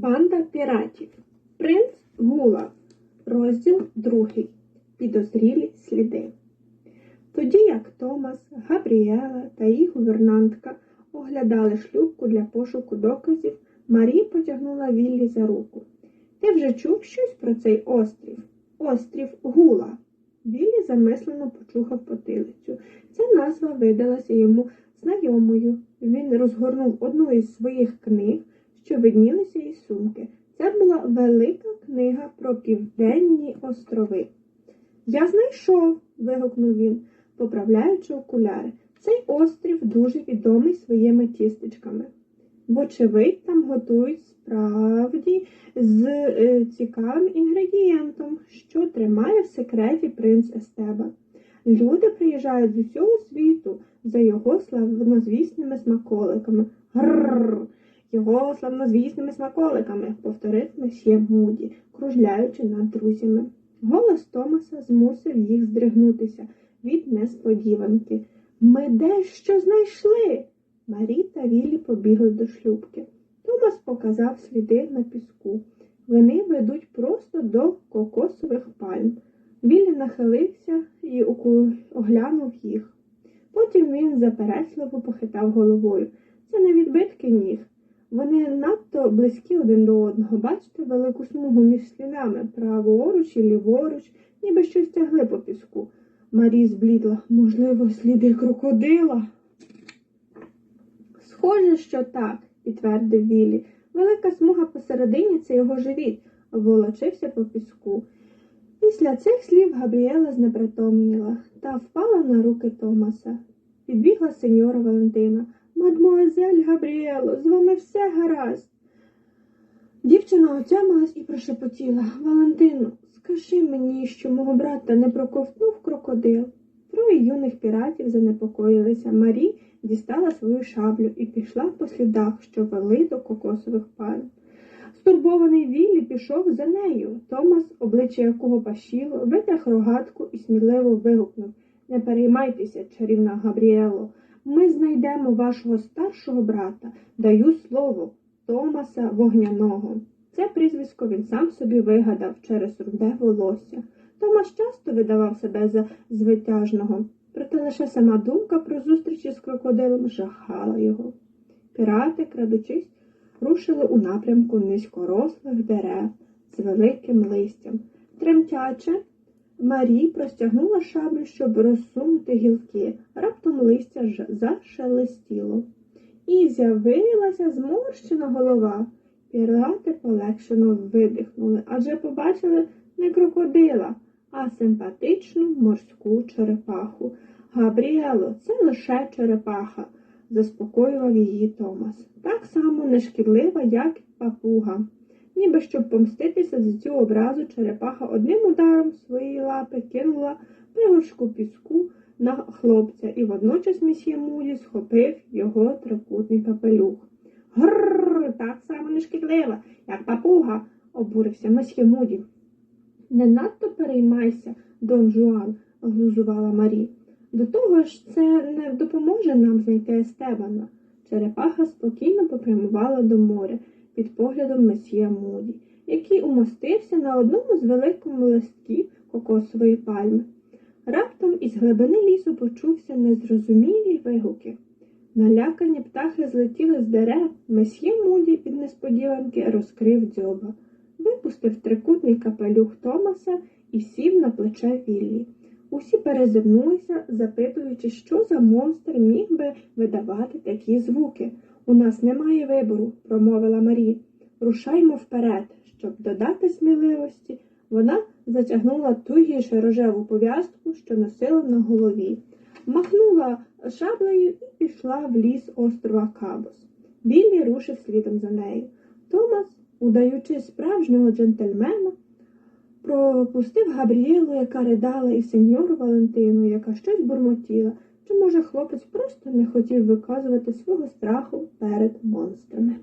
Банда піратів. Принц Гула. Розділ другий. Підозрілі сліди. Тоді як Томас, Габріела та її гувернантка оглядали шлюбку для пошуку доказів, Марі потягнула Віллі за руку. Ти вже чув щось про цей острів? Острів Гула. Віллі замислено почухав потилицю. Ця назва видалася йому знайомою. Він розгорнув одну із своїх книг, що виднілися із сумки. Це була велика книга про південні острови. Я знайшов. вигукнув він, поправляючи окуляри. Цей острів дуже відомий своїми тістечками. Вочевидь, там готують справді з е, цікавим інгредієнтом, що тримає в секреті принц Естеба. Люди приїжджають з усього світу за його славнозвісними смаколиками. Грррр! Його славнозвісними смаколиками, повторив месьє Муді, кружляючи над друзями. Голос Томаса змусив їх здригнутися від несподіванки. Ми дещо знайшли. Марі та Віллі побігли до шлюбки. Томас показав сліди на піску. Вони ведуть просто до кокосових пальм. Віллі нахилився і оглянув їх. Потім він заперечливо похитав головою. Це не відбитки ніг. Вони надто близькі один до одного. Бачите велику смугу між слідами праворуч і ліворуч, ніби щось тягли по піску. Марі зблідла. Можливо, сліди крокодила. Схоже, що так, підтвердив Віллі. Велика смуга посередині це його живіт, волочився по піску. Після цих слів Габріела знепритомніла та впала на руки Томаса. Підбігла сеньора Валентина. Мадмуазель Габріело, з вами все гаразд. Дівчина отямилась і прошепотіла. Валентино, скажи мені, що мого брата не проковтнув крокодил. Троє юних піратів занепокоїлися. Марі дістала свою шаблю і пішла по слідах, що вели до кокосових пальм. Стурбований Віллі пішов за нею. Томас, обличчя якого пашіло, витряг рогатку і сміливо вигукнув Не переймайтеся, чарівна Габріело. Ми знайдемо вашого старшого брата, даю слово, Томаса Вогняного. Це прізвисько він сам собі вигадав через руде волосся. Томас часто видавав себе за звитяжного, проте лише сама думка про зустрічі з крокодилом жахала його. Пірати, крадучись, рушили у напрямку низькорослих дерев з великим листям. Тремтяче, Марі простягнула шаблю, щоб розсунути гілки. Раптом листя зашелестіло. І з'явилася зморщена голова. Пірати полегшено видихнули, адже побачили не крокодила, а симпатичну морську черепаху. Габріело, це лише черепаха, заспокоював її Томас. Так само нешкідлива, як і папуга. Ніби щоб помститися за цю образу, черепаха одним ударом своєї лапи кинула пригоршку піску на хлопця, і водночас месьє Муді схопив його трикутний капелюх. Грррр, так само нешкідлива, як папуга, обурився месьє Муді. Не надто переймайся, Дон Жуан, глузувала Марі. До того ж, це не допоможе нам знайти Естебана. Черепаха спокійно попрямувала до моря під поглядом месьє Муді, який умостився на одному з великих листків кокосової пальми. Раптом із глибини лісу почувся незрозумілі вигуки. Налякані птахи злетіли з дерев, месьє Муді від несподіванки розкрив дзьоба, випустив трикутний капелюх Томаса і сів на плече Віллі. Усі перезирнулися, запитуючи, що за монстр міг би видавати такі звуки. У нас немає вибору, промовила Марі. Рушаймо вперед, щоб додати сміливості. Вона затягнула тугіше рожеву пов'язку, що носила на голові, махнула шаблею і пішла в ліс острова Кабос. Біллі рушив слідом за нею. Томас, удаючи справжнього джентльмена, пропустив Габріелу, яка ридала, і сеньору Валентину, яка щось бурмотіла, чи, може, хлопець просто не хотів виказувати свого страху перед монстрами.